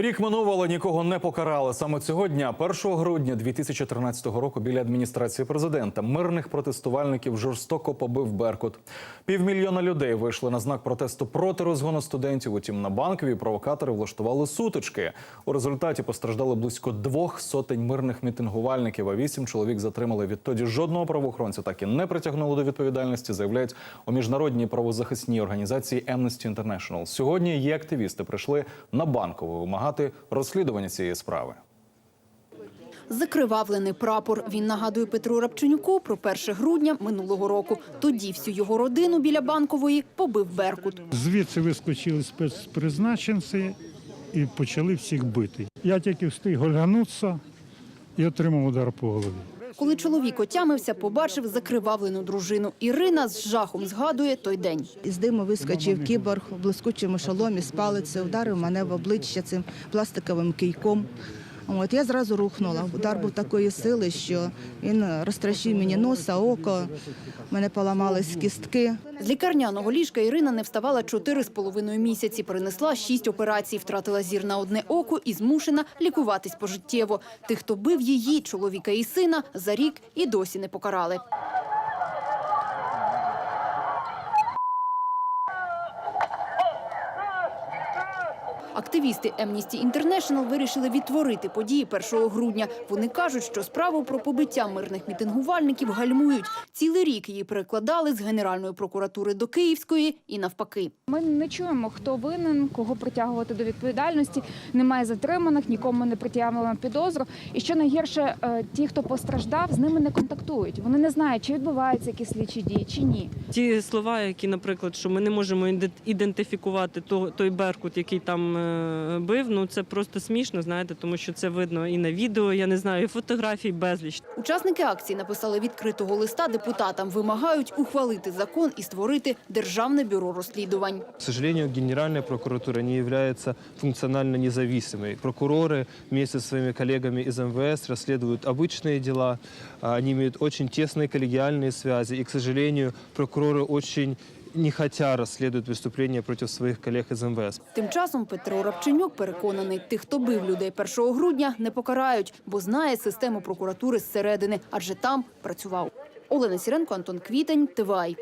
Рік минув, але нікого не покарали. Саме цього дня, 1 грудня 2013 року, біля адміністрації президента мирних протестувальників жорстоко побив Беркут. Півмільйона людей вийшли на знак протесту проти розгону студентів. Утім, на банкові провокатори влаштували сутички. У результаті постраждали близько двох сотень мирних мітингувальників. А вісім чоловік затримали. Відтоді жодного правоохоронця так і не притягнули до відповідальності. Заявляють у міжнародній правозахисній організації Amnesty International. Сьогодні її активісти прийшли на банкову вимагати розслідування цієї справи. Закривавлений прапор. Він нагадує Петру Рапченюку про 1 грудня минулого року. Тоді всю його родину біля банкової побив Беркут. Звідси вискочили спецпризначенці і почали всіх бити. Я тільки встиг гольганутися і отримав удар по голові. Коли чоловік отямився, побачив закривавлену дружину. Ірина з жахом згадує той день. Із диму вискочив кіборг в блискучому шоломі з палицею, вдарив мене в обличчя цим пластиковим кийком. От я зразу рухнула. Удар був такої сили, що він розтращив мені носа, око, мене поламались кістки. З лікарняного ліжка Ірина не вставала чотири з половиною місяці. Перенесла шість операцій, втратила зір на одне око і змушена лікуватись пожиттєво. Тих, хто бив її, чоловіка і сина, за рік і досі не покарали. Активісти Amnesty International вирішили відтворити події 1 грудня. Вони кажуть, що справу про побиття мирних мітингувальників гальмують. Цілий рік її перекладали з Генеральної прокуратури до Київської і навпаки. Ми не чуємо, хто винен, кого притягувати до відповідальності. Немає затриманих, нікому не притягуємо підозру. І що найгірше, е, ті, хто постраждав, з ними не контактують. Вони не знають, чи відбуваються якісь слідчі дії, чи ні. Ті слова, які, наприклад, що ми не можемо іде- ідентифікувати той беркут, який там е, бив, ну це просто смішно, знаєте, тому що це видно і на відео, я не знаю, і фотографій безліч. Учасники акції написали відкритого листа депутатам. Вимагають ухвалити закон і створити державне бюро розслідувань. К сожалению, Генеральная прокуратура не является функционально независимой. Прокуроры вместе со своими коллегами из МВС расследуют обычные дела. А, Они имеют очень тесные коллегиальные связи. И, к сожалению, прокуроры очень нехотя розслідують виступлення проти своїх колег із МВС. Тим часом Петро Рапченюк переконаний, тих, хто бив людей 1 грудня, не покарають, бо знає систему прокуратури зсередини, адже там працював. Олена Сіренко, Антон Квітень, ТВАЙ.